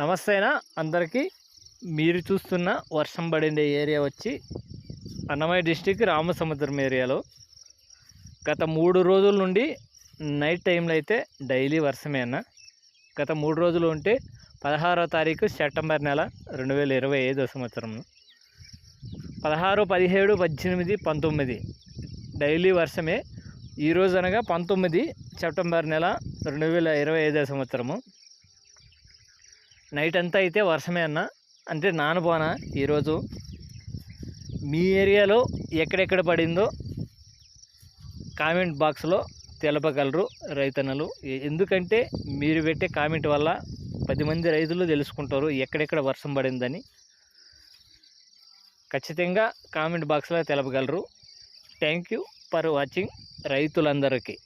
నమస్తేనా. అందరికీ మీరు చూస్తున్న వర్షం పడిన ఏరియా వచ్చి అన్నమయ్య డిస్టిక్ రామసముద్రం ఏరియాలో. గత మూడు రోజుల నుండి నైట్ టైంలో అయితే డైలీ వర్షమే అన్న. గత మూడు రోజులు ఉంటే పదహారో తారీఖు సెప్టెంబర్ నెల రెండు వేల ఇరవై ఐదో సంవత్సరం. పదహారు పదిహేడు పద్దెనిమిది పంతొమ్మిది డైలీ వర్షమే. ఈరోజు అనగా పంతొమ్మిది సెప్టెంబర్ నెల రెండు వేల ఇరవై ఐదో సంవత్సరము. నైట్ అంతా అయితే వర్షమే అన్న. అంటే నానబోన ఈరోజు మీ ఏరియాలో ఎక్కడెక్కడ పడిందో కామెంట్ బాక్స్లో తెలపగలరు రైతన్నలు. ఎందుకంటే మీరు పెట్టే కామెంట్ వల్ల పది మంది రైతులు తెలుసుకుంటారు ఎక్కడెక్కడ వర్షం పడిందని. ఖచ్చితంగా కామెంట్ బాక్స్లో తెలపగలరు. థ్యాంక్ యూ ఫర్ వాచింగ్ రైతులందరికీ.